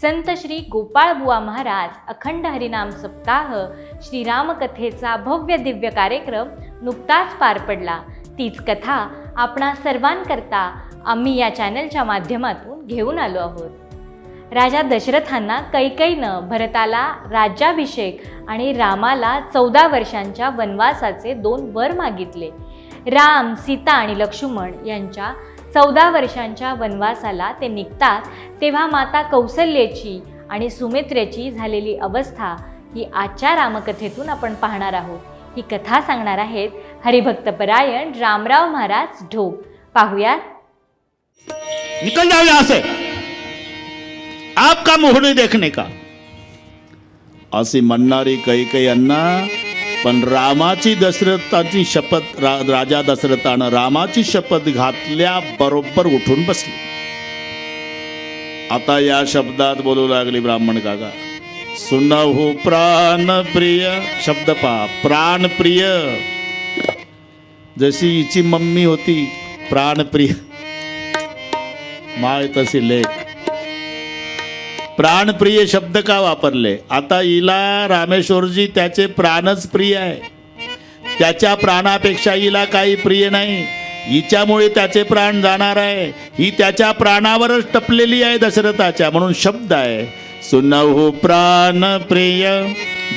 संत श्री गोपाळबुवा महाराज अखंड हरिनाम सप्ताह श्रीरामकथेचा भव्य दिव्य कार्यक्रम नुकताच पार पडला. तीच कथा आपणा सर्वांकरता आम्ही या चॅनलच्या माध्यमातून घेऊन आलो आहोत. राजा दशरथांना कैकईनं भरताला राज्याभिषेक आणि रामाला चौदा वर्षांच्या वनवासाचे दोन वर मागितले. राम सीता आणि लक्ष्मण यांच्या चौदा वर्षांच्या वनवासाला ते निघतात तेव्हा माता कौसल्याची आणि सुमित्रेची झालेली अवस्था ही आजच्या रामकथेतून आपण पाहणार आहोत. ही कथा सांगणार आहेत हरिभक्तपरायण रामराव महाराज ढोक पाहुयात. निकल जाओ यहां से। आपका मुंह नहीं देखने का। अशी म्हणणारी काही यांना पण रामाची दशरथाची शपथ रा, राजा दशरथानं रामाची शपथ घातल्या बरोबर उठून बसली. आता या शब्दात बोलू लागली ब्राह्मण काका. सुनहु प्राण प्रिय शब्द पहा प्राण प्रिय. जशी हिची मम्मी होती प्राणप्रिय माय तशी लेख. प्राणप्रिय शब्द का वापरले? आता हिला रामेश्वरजी त्याचे प्राणच प्रिय आहे. त्याच्या प्राणापेक्षा हिला काही प्रिय नाही. हिच्यामुळे त्याचे प्राण जाणार आहे. ही त्याच्या प्राणावरच टपलेली आहे दशरथाच्या म्हणून शब्द आहे. सुनहु प्राण प्रिय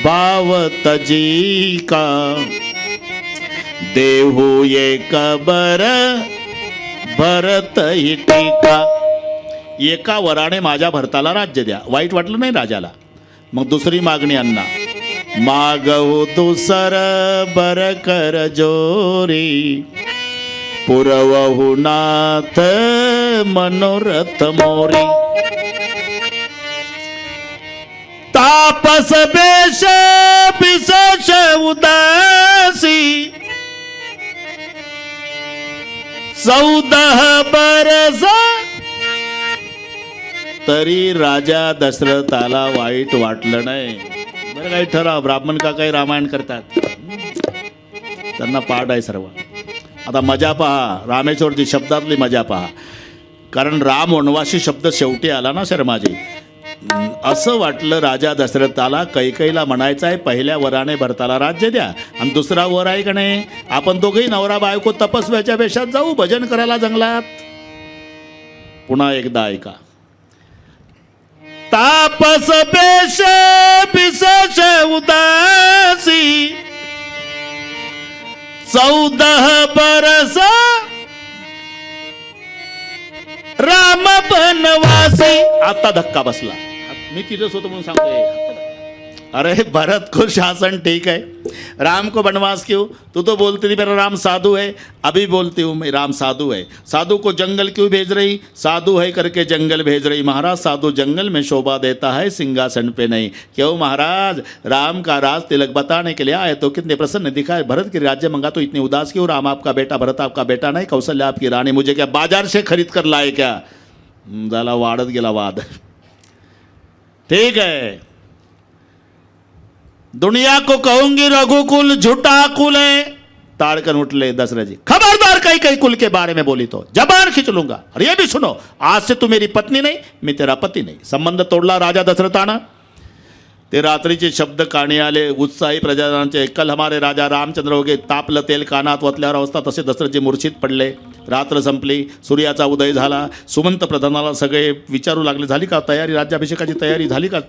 भाव तजी का देहू ये कबर भरत ही टीका. एका वराने माझ्या भरताला राज्य द्या. वाईट वाटलं नाही राजाला. मग दुसरी मागणी अन्ना मागव दुसर बर कर जोरी. पुरवहु नाथ मनोरथ मोरी. तापस बेश पिसश उदासी. चौदह बरसा तरी राजा दशरथाला वाईट वाटलं नाही. बरं काही ठराव ब्राह्मण का काही रामायण करतात. त्यांना पाठ आहे सर्व. आता मजा पहा रामेश्वरची शब्दातली मजा पहा. कारण राम वनवासी शब्द शेवटी आला ना शर्माजी असं वाटलं राजा दशरथाला कैकईला म्हणायचं आहे पहिल्या वराने भरताला राज्य द्या. आणि दुसरा वर आहे का नाही? आपण दोघेही नवरा बायको तपस्व्याच्या वेशात जाऊ भजन करायला जंगलात. पुन्हा एकदा ऐका. तापस पेश पिसश उदासी। चौदह बरस राम बनवासी। आता धक्का बसला. मी तिथंच होतो म्हणून सांगतोय. अरे भरत को शासन ठीक है। राम को बनवास क्यों? तू तो बोलती थी मेरा राम साधु है। अभी बोलती हूँ मैं राम साधु है। साधु को जंगल क्यों भेज रही? साधु है करके जंगल भेज रही। महाराज साधु जंगल में शोभा देता है सिंहासन पे नहीं। क्यों महाराज? राम का राज तिलक बताने के लिए आए तो कितने प्रसन्न दिखाए। भरत के राज्य मंगा तो इतनी उदास क्यों? राम आपका बेटा भरत आपका बेटा नहीं। कौशल्या आपकी रानी मुझे क्या बाज़ार से खरीद कर लाए क्या? हम्म, झाला वाढत गेला वाद ठीक है। दुनिया को कहूंगी रघुकुल झूठा कुल है। ताड़कन उठले दशरथ जी। खबरदार कई कई कुल के बारे में बोली तो जबान खींच लूंगा। और ये भी सुनो आज से तू मेरी पत्नी नहीं मी तेरा पति नाही। संबंध तोडला राजा दशरथानं ते रात्रीचे शब्द काणी आले उत्साही प्रजाजनांचे कल हमारे राजा रामचंद्र होगे तापलं तेल कानात वतल्यावर अवस्था तसे दशरथजी मूर्छित पडले। रात्र संपली सूर्याचा उदय झाला। सुमंत प्रधानाला सगळे विचारू लागले झाली का तयारी? राज्याभिषेकाची तयारी झाली का?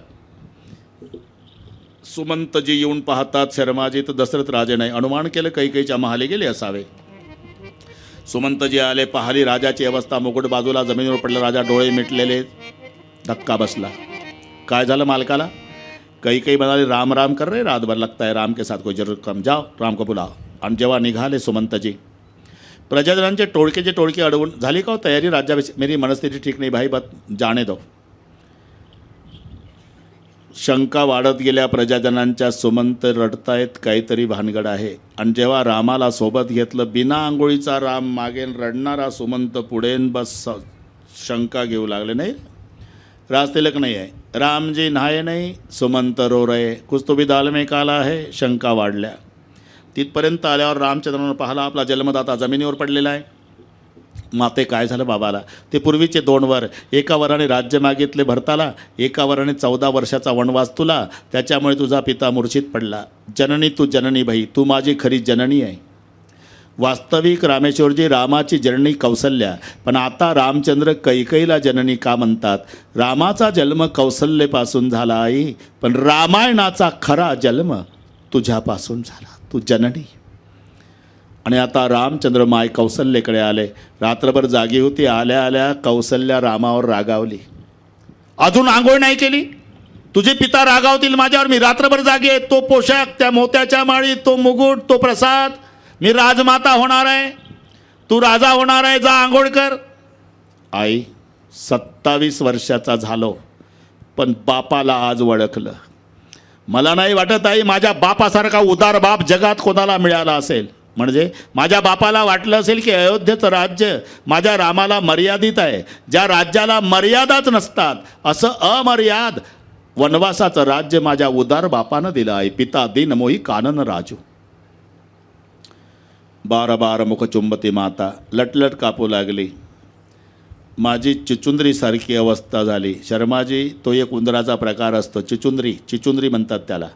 सुमंतजी येऊन पाहतात शर्माजी तर दशरथ राजे नाही. अनुमान केलं कैकेच्या महाले गेले असावे. सुमंतजी आले पाहली राजाची अवस्था. मुकुट बाजूला जमिनीवर पडला राजा डोळे मिटलेले धक्का बसला. काय झालं मालकाला? काही काही म्हणाले राम राम कर रे रातभर लगता है राम के साथ कोई जरूर कम जाओ राम को बुलाओ. आणि जेव्हा निघाले सुमंतजी प्रजाजनांचे टोळकेचे टोळके अडवून झाली का हो तयारी? राज्याभिषेक मेरी मनस्थिती ठीक नाही भाई बात जाने दो. शंका वाढत गेल्या प्रजाजनांच्या सुमंत रडतायत काहीतरी भानगड आहे. आणि जेव्हा रामाला सोबत घेतलं बिना आंघोळीचा राम मागेन रडणारा सुमंत पुढेन बस स- शंका घेऊ लागले. नाही राज तिलक नाही आहे. रामजी नहाय नाही सुमंत रो रहे. कुछ तो भी दाल में काला आहे शंका वाढल्या. तिथपर्यंत आल्यावर रामचंद्रानं पाहिला आपला जन्मदाता जमिनीवर पडलेला आहे. माते काय झालं बाबाला? ते पूर्वीचे दोन वर एका वराने राज्य मागितले भरताला एका वराने चौदा वर्षाचा वनवास तुला त्याच्यामुळे तुझा पिता मूर्छित पडला. जननी तू जननी भाई तू माझी खरी जननी आहे. वास्तविक रामेश्वरजी रामाची जननी कौसल्या पण आता रामचंद्र कैकईला जननी का म्हणतात? रामाचा जन्म कौसल्यपासून झाला आई पण रामायणाचा खरा जन्म तुझ्यापासून झाला. तू जननी. आणि आता रामचंद्र माय कौसल्येकडे आले. रात्रभर जागी होती आल्या आल्या कौसल्या रामावर रागावली. अजून आंघोळ नाही केली? तुझे पिता रागावतील माझ्यावर? मी रात्रभर जागी आहे. तो पोशाख त्या मोत्याच्या माळी तो मुकुट तो प्रसाद. मी राजमाता होणार आहे. तू राजा होणार आहे. जा आंघोळ कर. आई सत्तावीस वर्षाचा झालो पण बापाला आज वळखलं. मला नाही वाटत आई माझ्या बापासारखा उदार बाप जगात कोणाला मिळाला असेल. म्हणजे माझ्या बापाला वाटलं असेल की अयोध्येचं राज्य माझ्या रामाला मर्यादित आहे. ज्या राज्याला मर्यादाच नसतात असं अमर्याद वनवासाचं राज्य माझ्या उदार बापानं दिलं आहे. पिता दिनमोही कानन राजू. बार बार मुख चुंबती माता लटलट कापू लागली. माझी चिचुंद्रीसारखी अवस्था झाली. शर्माजी तो एक उंदराचा प्रकार असतो. चिचुंद्री चिचुंद्री म्हणतात त्याला.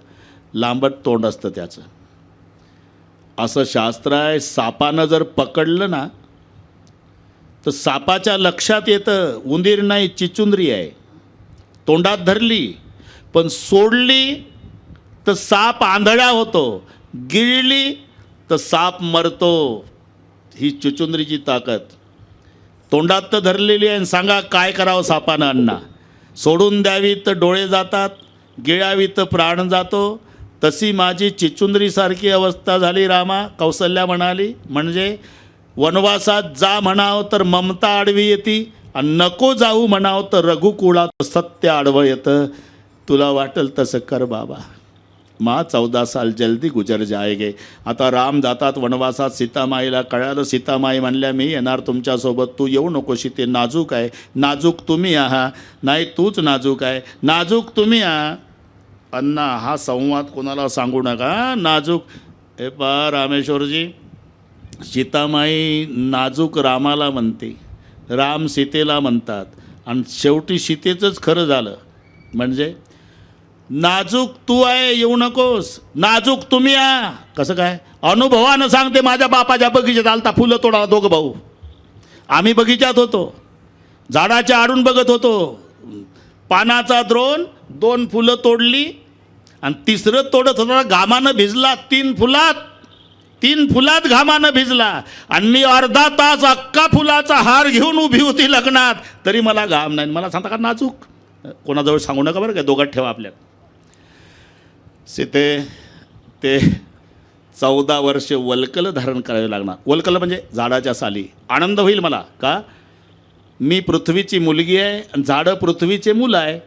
लांबट तोंड असतं त्याचं. असं शास्त्र आहे सापानं जर पकडलं ना तर सापाच्या लक्षात येतं उंदीर नाही चिचुंदरी आहे. तोंडात धरली पण सोडली तर साप आंधळा होतो. गिळली तर साप मरतो. ही चिचुंदरीची ताकद. तोंडात तर धरलेली आहे आणि सांगा काय करावं सापानं अण्णा? सोडून द्यावी तर डोळे जातात गिळावी तर प्राण जातो तशी माझी चिचुंदरीसारखी अवस्था झाली रामा. कौसल्या म्हणाली म्हणजे वनवासात जा म्हणावं तर ममता आडवी येते आणि नको जाऊ म्हणाव तर रघुकुळात सत्य आडवं येतं. तुला वाटेल तसं कर बाबा. मा चौदा साल जल्दी गुजर जायगे. आता राम जातात वनवासात. सीतामाईला कळालं. सीतामाई म्हणल्या मी येणार तुमच्यासोबत. तू येऊ नकोशी ते नाजूक आहे. नाजूक तुम्ही आहा. नाही तूच नाजूक आहे. नाजूक तुम्ही आहा. अण्णा हा संवाद कोणाला सांगू नका नाजूक. हे पा रामेश्वरजी. सीतामाई नाजूक रामाला म्हणते. राम सीतेला म्हणतात. आणि शेवटी सीतेचंच खरं झालं. म्हणजे नाजूक तू आहे येऊ नकोस. नाजूक तुम्ही आ कसं काय? अनुभवानं सांगते माझ्या बापाच्या बगीच्यात आलता फुलं तोडा दोघं भाऊ. आम्ही बगीच्यात होतो. झाडाच्या आडून बघत होतो. पानाचा द्रोण दोन फुलं तोडली आणि तिसरं तोडत होता घामानं भिजला. तीन फुलात तीन फुलात घामानं भिजला. आणि मी अर्धा तास अक्का फुलाचा हार घेऊन उभी होती लग्नात. तरी मला घाम नाही. मला सांगता का नाजूक? कोणाजवळ सांगू नका बरं का दोघात ठेवा आपल्यात. सीते ते चौदा वर्ष वलकलं धारण करावे लागणार. वलकलं म्हणजे झाडाच्या साली. आनंद होईल मला. का? मी पृथ्वीची मुलगी आहे आणि झाडं पृथ्वीचे मुलं आहे.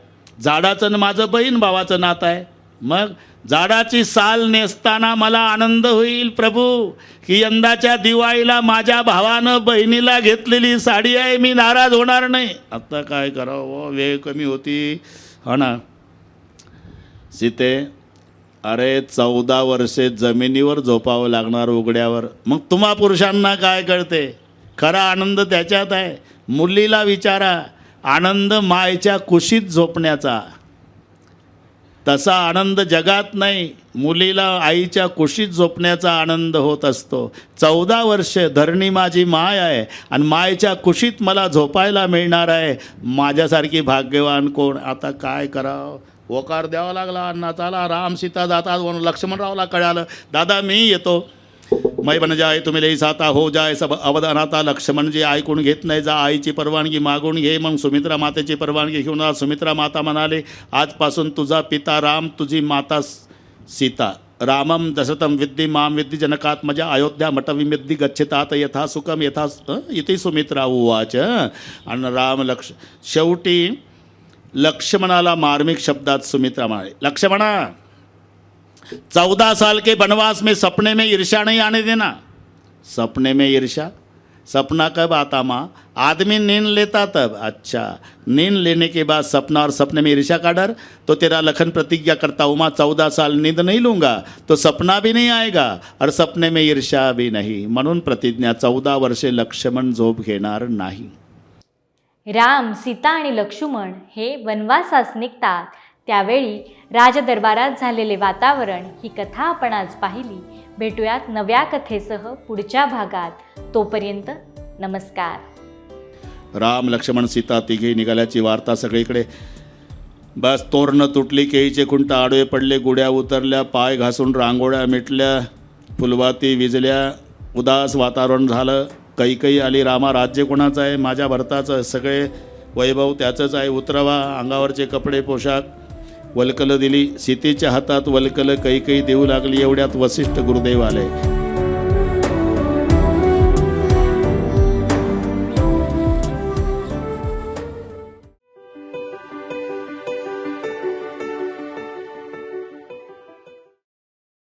झाडाचं आणि माझं बहीण भावाचं नातं आहे. मग झाडाची साल नेसताना मला आनंद होईल प्रभू. की यंदाच्या दिवाळीला माझ्या भावानं बहिणीला घेतलेली साडी आहे मी नाराज होणार नाही. आता काय करावं? वेळ कमी होती. हो ना. सीते अरे चौदा वर्षे जमिनीवर झोपावं लागणार उघड्यावर. मग तुम्हा पुरुषांना काय कळते? खरा आनंद त्याच्यात आहे. मुलीला विचारा. आनंद मायच्या कुशीत झोपण्याचा. तसा आनंद जगात नाही मुलीला आईच्या कुशीत झोपण्याचा आनंद होत असतो. चौदा वर्ष धरणी माझी माय आहे आणि मायच्या कुशीत मला झोपायला मिळणार आहे. माझ्यासारखी भाग्यवान कोण? आता काय करावं? होकार द्यावा लागला अण्णा चला राम सीता जातात म्हणून लक्ष्मणरावला कळालं दादा मी येतो. मै बन जाय तुम्ही लई साता हो जाय सब अवधानाता लक्ष्मण जे ऐकून घेत नाही जा आईची परवानगी मागून घे मग सुमित्रा मातेची परवानगी घेऊन जा सुमित्रा माता म्हणाले आजपासून तुझा पिता राम तुझी माता सीता. रामम दशतम विद्दी माम विद्धी जनकात्मजा अयोध्या मटविमिद्धी गच्छतात यथा सुखम यथा इथे सुमित्रा उवाच. आणि राम लक्ष शेवटी लक्ष्मणाला मार्मिक शब्दात सुमित्रा म्हणाले लक्ष्मणा! चौदह साल के वनवास में सपने में ईर्ष्या नहीं आने देना। सपने में ईर्ष्या? सपना कब आता माँ? आदमी नींद लेता तब। अच्छा नींद लेने के बाद सपना और सपने में ईर्षा का डर? तो तेरा लखन प्रतिज्ञा करता हूँ माँ चौदह साल नींद नहीं लूँगा तो सपना भी नहीं आएगा और सपने में ईर्ष्या भी नहीं। म्हणून प्रतिज्ञा चौदा वर्षे लक्ष्मण झोप घेणार नाही। राम सीता आणि लक्ष्मण हे वनवासास निघतात. त्यावेळी राजदरबारात झालेले वातावरण ही कथा आपण आज पाहिली. भेटूयात नव्या कथेसह पुढच्या भागात. तोपर्यंत नमस्कार. राम लक्ष्मण सीता तिघे निघाल्याची वार्ता सगळीकडे. बस तोरणं तुटली केळीचे खुंट आडवे पडले गुड्या उतरल्या पाय घासून रांगोळ्या मिटल्या फुलवाती विजल्या उदास वातावरण झालं. कैकई आली रामा राज्य कोणाचं आहे? माझ्या भरताचं सगळे वैभव त्याचंच आहे. उतरवा अंगावरचे कपडे पोशाख. वलकलं दिली. सीतेच्या हातात वलकलं कैकई देऊ लागली एवढ्यात वसिष्ठ गुरुदेव आले.